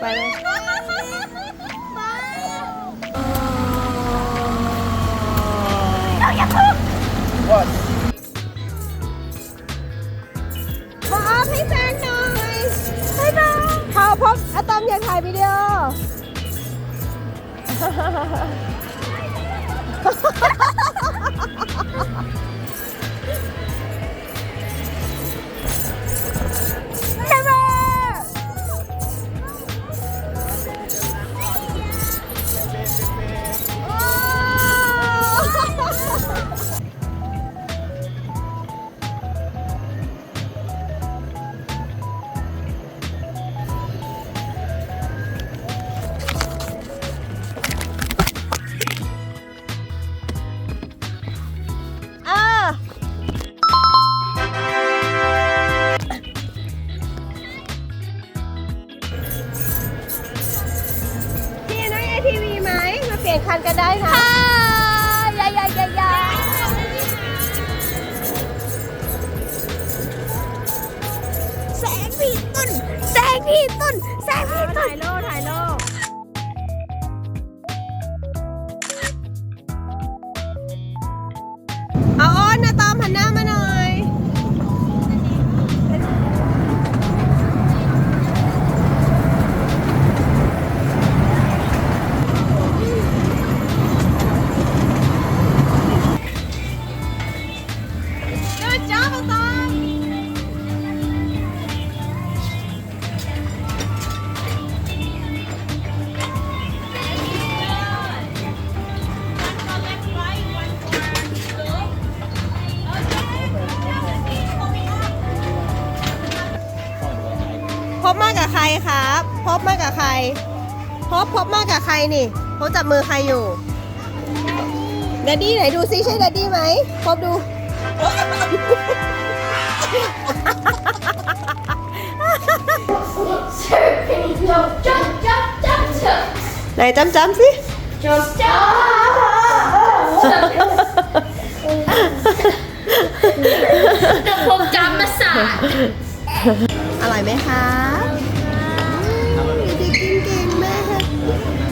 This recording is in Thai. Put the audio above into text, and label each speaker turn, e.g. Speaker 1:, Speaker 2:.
Speaker 1: ไปเลยมาออฟให้แฟนหน่อยให้น้องเขาพบอะตอมอยากถ่ายวิดีโอใเปลี่ยนคันกันได้นะยายายายาแสงพี่ต้น แสงพี่ต้น แสงพี่ต้น ถ่ายโลถ่ายโลเอาอ้อนนะตามหันหน้ามาน่อ รครับพบมากับใคร พบพบมากับใครนี่พบจับมือใครอยู่แดดดี้ไหนดูซิใช่แดดดี้ไหมพบดู
Speaker 2: Serpent, jump, jump, jump, jump, jump.
Speaker 1: ไหนจำจำสิ
Speaker 2: Jump, jump. แต่ผมจำมาสาด
Speaker 1: อร่อยไหมคะ เด็